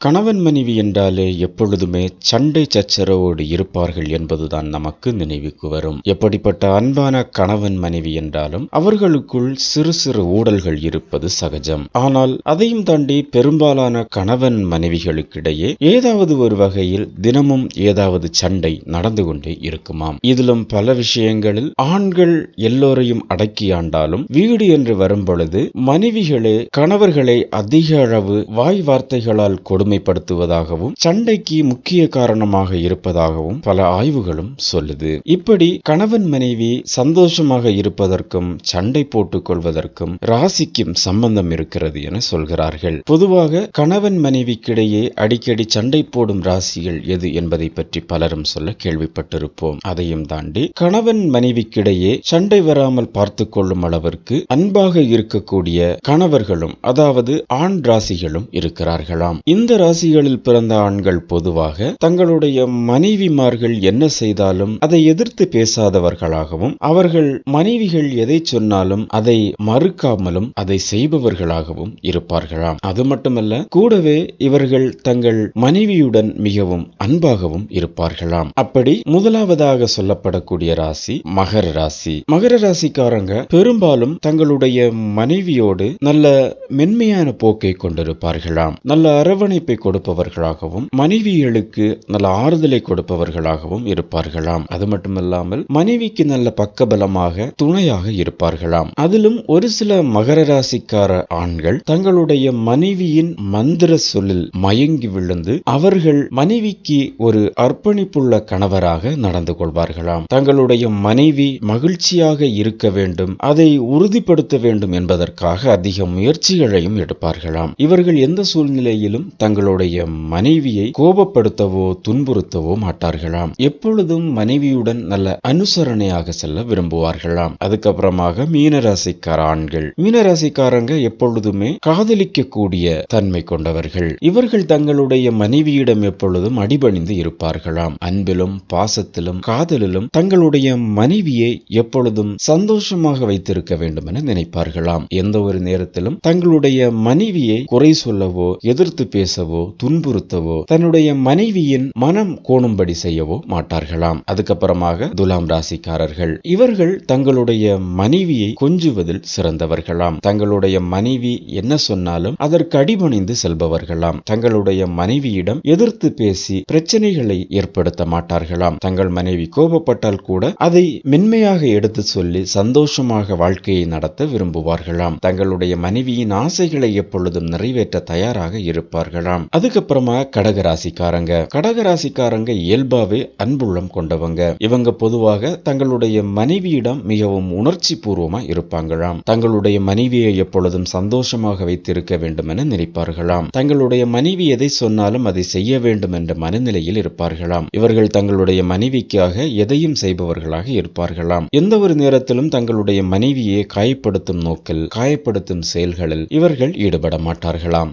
கணவன் மனைவி என்றாலே எப்பொழுதுமே சண்டை சச்சரவோடு இருப்பார்கள் என்பதுதான் நமக்கு நினைவுக்கு வரும். எப்படிப்பட்ட அன்பான கணவன் மனைவி என்றாலும் அவர்களுக்குள் சிறு சிறு ஊடல்கள் இருப்பது சகஜம். ஆனால் அதையும் தாண்டி பெரும்பாலான கணவன் மனைவிகளுக்கிடையே ஏதாவது ஒரு வகையில் தினமும் ஏதாவது சண்டை நடந்து கொண்டே இருக்குமாம். இதிலும் பல விஷயங்களில் ஆண்கள் எல்லோரையும் அடக்கி ஆண்டாலும் வீடு என்று வரும் பொழுது மனைவிகளே கணவர்களை அதிக அளவு வாய் வார்த்தைகளால் கொடு கொடுமைப்படுத்துவதாகவும் சண்டைக்கு முக்கிய காரணமாக இருப்பதாகவும் பல ஆய்வுகளும் சொல்லுது. இப்படி கணவன் மனைவி சந்தோஷமாக இருப்பதற்கும் சண்டை போட்டுக் கொள்வதற்கும் ராசிக்கும் சம்பந்தம் இருக்கிறது என சொல்கிறார்கள். பொதுவாக கணவன் மனைவிக்கிடையே அடிக்கடி சண்டை போடும் ராசிகள் எது என்பதை பற்றி பலரும் சொல்ல கேள்விப்பட்டிருப்போம். அதையும் தாண்டி கணவன் மனைவிக்கிடையே சண்டை வராமல் பார்த்து கொள்ளும் அளவிற்கு அன்பாக இருக்கக்கூடிய கணவர்களும் அதாவது ஆண் ராசிகளும் இருக்கிறார்களாம். இந்த ராசிகளில் பிறந்த ஆண்கள் பொதுவாக தங்களுடைய மனைவிமார்கள் என்ன செய்தாலும் அதை எதிர்த்து பேசாதவர்களாகவும் அவர்கள் மனைவிகள் எதை சொன்னாலும் அதை மறுக்காமலும் அதை செய்பவர்களாகவும் இருப்பார்களாம். அது மட்டுமல்ல கூடவே இவர்கள் தங்கள் மனைவியுடன் மிகவும் அன்பாகவும் இருப்பார்களாம். அப்படி முதலாவதாக சொல்லப்படக்கூடிய ராசி மகர ராசி. மகர ராசிக்காரங்க பெரும்பாலும் தங்களுடைய மனைவியோடு நல்ல மென்மையான போக்கை கொண்டிருப்பார்களாம். நல்ல அரவணை கொடுப்பவர்களாகவும் மனைவிகளுக்கு நல்ல ஆறுதலை கொடுப்பவர்களாகவும் இருப்பார்களாம். அது மட்டுமல்லாமல் மனைவிக்கு நல்ல பக்கபலமாக துணையாக இருப்பார்களாம். அதிலும் ஒரு சில மகர ராசிக்கார ஆண்கள் தங்களுடைய மனைவியின் மந்திர சொல்லில் மயங்கி விழுந்து அவர்கள் மனைவிக்கு ஒரு அர்ப்பணிப்புள்ள கணவராக நடந்து கொள்வார்களாம். தங்களுடைய மனைவி மகிழ்ச்சியாக இருக்க வேண்டும் அதை உறுதிப்படுத்த வேண்டும் என்பதற்காக அதிக முயற்சிகளையும் எடுப்பார்களாம். இவர்கள் எந்த சூழ்நிலையிலும் தங்கள் தங்களுடைய மனைவியை கோபப்படுத்தவோ துன்புறுத்தவோ மாட்டார்களாம். எப்பொழுதும் மனைவியுடன் நல்ல அனுசரணையாக செல்ல விரும்புவார்களாம். அதுக்கப்புறமாக மீனராசிக்கார ஆண்கள். மீனராசிக்காரங்க எப்பொழுதுமே காதலிக்கக்கூடிய தன்மை கொண்டவர்கள். இவர்கள் தங்களுடைய மனைவியிடம் எப்பொழுதும் அடிபணிந்து இருப்பார்களாம். அன்பிலும் பாசத்திலும் காதலிலும் தங்களுடைய மனைவியை எப்பொழுதும் சந்தோஷமாக வைத்திருக்க வேண்டும் என நினைப்பார்களாம். எந்த ஒரு நேரத்திலும் தங்களுடைய மனைவியை குறை சொல்லவோ எதிர்த்து பேசவோ துன்புறுத்தவோ தன்னுடைய மனைவியின் மனம் கோணும்படி செய்யவோ மாட்டார்களாம். அதுக்கப்புறமாக துலாம் ராசிக்காரர்கள் இவர்கள் தங்களுடைய மனைவியை கொஞ்சுவதில் சிறந்தவர்களாம். தங்களுடைய மனைவி என்ன சொன்னாலும் அதற்கு அடிபணிந்து செல்பவர்களாம். தங்களுடைய மனைவியிடம் எதிர்த்து பேசி பிரச்சனைகளை ஏற்படுத்த மாட்டார்களாம். தங்கள் மனைவி கோபப்பட்டால் கூட அதை மென்மையாக எடுத்து சொல்லி சந்தோஷமாக வாழ்க்கையை நடத்த விரும்புவார்களாம். தங்களுடைய மனைவியின் ஆசைகளை எப்பொழுதும் நிறைவேற்ற தயாராக இருப்பார்களாம். அதுக்கப்புறமா கடகராசிக்காரங்க. கடகராசிக்காரங்க இயல்பாவே அன்புள்ளம் கொண்டவங்க. இவங்க பொதுவாக தங்களுடைய மனைவியிடம் மிகவும் உணர்ச்சி பூர்வமா இருப்பாங்களாம். தங்களுடைய மனைவியை எப்பொழுதும் சந்தோஷமாக வைத்திருக்க வேண்டும் என நினைப்பார்களாம். தங்களுடைய மனைவி எதை சொன்னாலும் அதை செய்ய வேண்டும் என்ற மனநிலையில் இருப்பார்களாம். இவர்கள் தங்களுடைய மனைவிக்காக எதையும் செய்பவர்களாக இருப்பார்களாம். எந்த ஒரு நேரத்திலும் தங்களுடைய மனைவியை காயப்படுத்தும் நோக்கில் காயப்படுத்தும் செயல்களில் இவர்கள் ஈடுபட மாட்டார்களாம்.